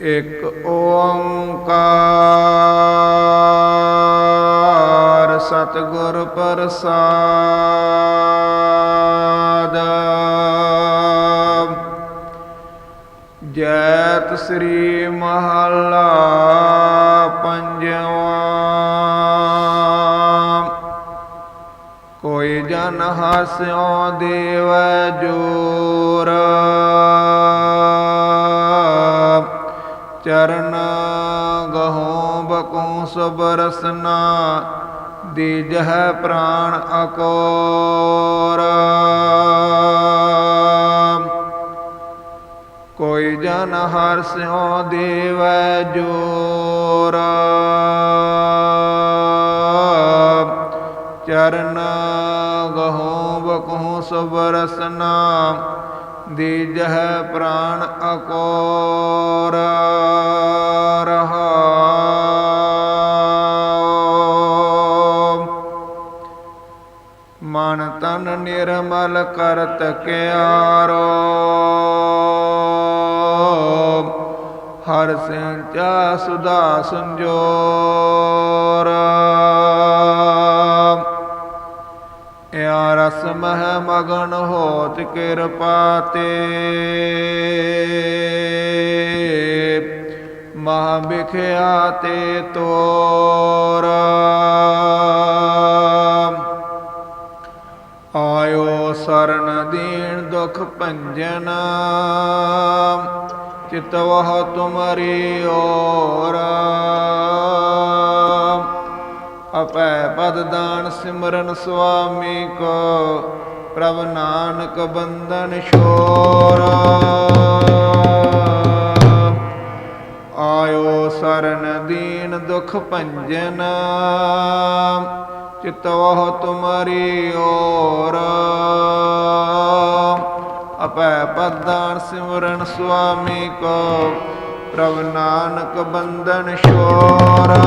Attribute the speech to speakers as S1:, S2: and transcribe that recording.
S1: ਇਕ ਓੰਕਾਰ ਸਤਿਗੁਰ ਪ੍ਰਸਾਦ। ਜੈਤ ਸ੍ਰੀ ਮਹੱਲਾ ਪੰਜਵਾਂ। ਕੋਈ ਜਨ ਹਾਸਿਓ ਦੇਵ ਜੋਰ। ਚਰਨ ਗਹੋਂ ਬਕੂ ਸਬਰਸਨਾ ਦੀਜਹ ਪ੍ਰਾਣ ਅਕੋਰ। ਕੋਈ ਜਨ ਹਰਸਿਓ ਦੇਵੈ ਜੋਰ। ਚਰਨ ਗਹੋਂ ਬਕਹੋਂ ਸਬਰਸਨਾ ਦੀਜਹ ਪ੍ਰਾਣ ਅਕੋਰ ਰਹਾਉ। ਮਨ ਤਨ ਨਿਰਮਲ ਕਰਤ ਕਿਆਰੋ। ਹਰ ਸਿੰਚਾ ਸੁਦਾ ਸੰਜੋਰ। ਰਸ ਮਹ ਮਗਨ ਹੋਤ ਕਿਰਪਾ ਤੇ। ਮਹਾ ਬਿਖਿਆ ਤੇ ਤੋਰ। ਆਇਓ ਸਰਨ ਦੀਨ ਦੁਖ ਭੰਜਨ। ਚਿਤਵਹ ਤੁਮਰੀ ਓਰ ਅਪੈ ਪਦ ਦਾਨ ਸਿਮਰਨ ਸੁਆਮੀ ਕੋ, ਪ੍ਰਭ ਨਾਨਕ ਬੰਧਨ ਛੋਰ। ਆਇਓ ਸਰਨ ਦੀਨ ਦੁਖ ਭੰਜਨ, ਚਿਤਵਹ ਤੁਮਰੀ ਓਰ ਅਪੈ ਪਦਾਨ ਸਿਮਰਨ ਸੁਆਮੀ ਕੋ, ਪ੍ਰਭ ਨਾਨਕ ਬੰਧਨ ਛੋਰ।